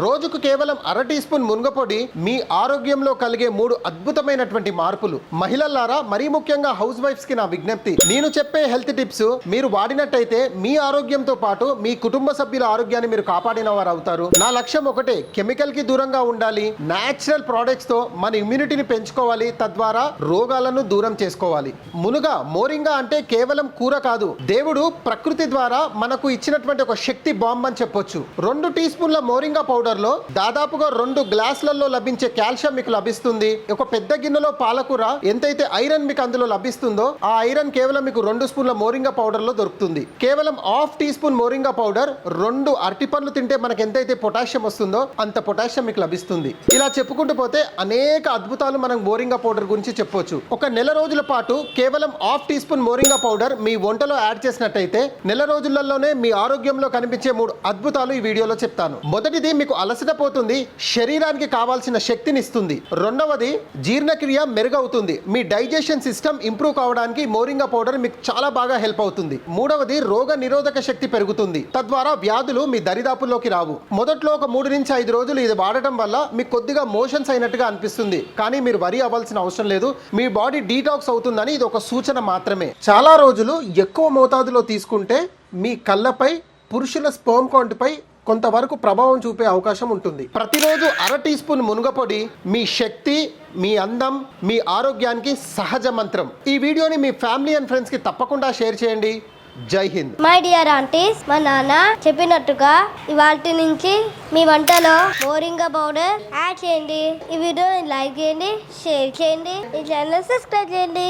రోజుకు కేవలం అర టీ స్పూన్ మునగపొడి మీ ఆరోగ్యంలో కలిగే మూడు అద్భుతమైనటువంటి మార్పులు. మహిళలారా మరీ ముఖ్యంగా హౌస్ వైఫ్స్కి నా విజ్ఞప్తి. నేను చెప్పే హెల్త్ టిప్స్ మీరు వాడినట్టయితే మీ ఆరోగ్యంతో పాటు మీ కుటుంబ సభ్యుల ఆరోగ్యాన్ని మీరు కాపాడిన వారు అవుతారు నా లక్ష్యం ఒకటే కెమికల్కి దూరంగా ఉండాలి న్యాచురల్ ప్రోడక్ట్స్తో మన ఇమ్యూనిటీని పెంచుకోవాలి తద్వారా రోగాలను దూరం చేసుకోవాలి. మునుగ మోరింగా అంటే కేవలం కూర కాదు దేవుడు ప్రకృతి ద్వారా మనకు ఇచ్చినటువంటి ఒక శక్తి బాంబ్ అని చెప్పొచ్చు. రెండు టీ స్పూన్ల మోరింగా పౌడర్ లో దాదాపుగా రెండు గ్లాసులలో లభించే కాల్షియం మీకు లభిస్తుంది. ఒక పెద్ద గిన్నెలో పాలకూర ఎంతైతే ఐరన్ మీకు అందులో లభిస్తుందో ఆ ఐరన్ కేవలం మీకు రెండు స్పూన్ల మోరింగా పౌడర్లో దొరుకుతుంది. కేవలం half teaspoon moringa powder రెండు అరటి పండ్లు తింటే మనకు ఎంతైతే పొటాషియం వస్తుందో అంత పొటాషియం మీకు లభిస్తుంది. ఇలా చెప్పుకుంటూ పోతే అనేక అద్భుతాలు మనం మోరింగా పౌడర్ గురించి చెప్పొచ్చు. ఒక నెల రోజుల పాటు కేవలం half teaspoon moringa powder మీ వంటలో యాడ్ చేసినట్టయితే నెల రోజులలోనే మీ ఆరోగ్యంలో కనిపించే మూడు అద్భుతాలు ఈ వీడియోలో చెప్తాను. మొదటిది మీకు అలసట పోతుంది శరీరానికి కావాల్సిన శక్తిని ఇస్తుంది. రెండవది జీర్ణక్రియ మెరుగవుతుంది. మీ డైజెషన్ సిస్టమ్ ఇంప్రూవ్ కావడానికి మోరింగా పౌడర్ మీకు చాలా బాగా హెల్ప్ అవుతుంది. మూడవది రోగ నిరోధక శక్తి పెరుగుతుంది. తద్వారా వ్యాధులు మీ దరిదాపుల్లోకి రావు. మొదట్లో ఒక మూడు నుంచి ఐదు రోజులు ఇది వాడటం వల్ల మీకు కొద్దిగా మోషన్స్ అయినట్టుగా అనిపిస్తుంది. కానీ మీరు వరి అవ్వాల్సిన అవసరం లేదు. మీ బాడీ డీటాక్స్ అవుతుందని ఇది ఒక సూచన మాత్రమే. చాలా రోజులు ఎక్కువ మోతాదులో తీసుకుంటే మీ కళ్ళపై పురుషుల స్పోమ్ కౌంట్పై కొంతవరకు ప్రభావం చూపే అవకాశం ఉంటుంది. ప్రతిరోజు అర టీ స్పూన్ మునగపొడి మీ శక్తి మీ అందం మీ ఆరోగ్యానికి సహజ మంత్రం. ఈ వీడియోని మీ ఫ్యామిలీ అండ్ ఫ్రెండ్స్కి తప్పకుండా షేర్ చేయండి. జై హింద్. మై డియర్ ఆంటీస్ మా నాన్న చెప్పినట్టుగా ఇవాటి నుంచి మీ వంటలో మోరింగా పౌడర్ యాడ్ చేయండి. ఈ వీడియోని లైక్ చేయండి షేర్ చేయండి. ఈ ఛానల్ సబ్స్క్రైబ్ చేయండి.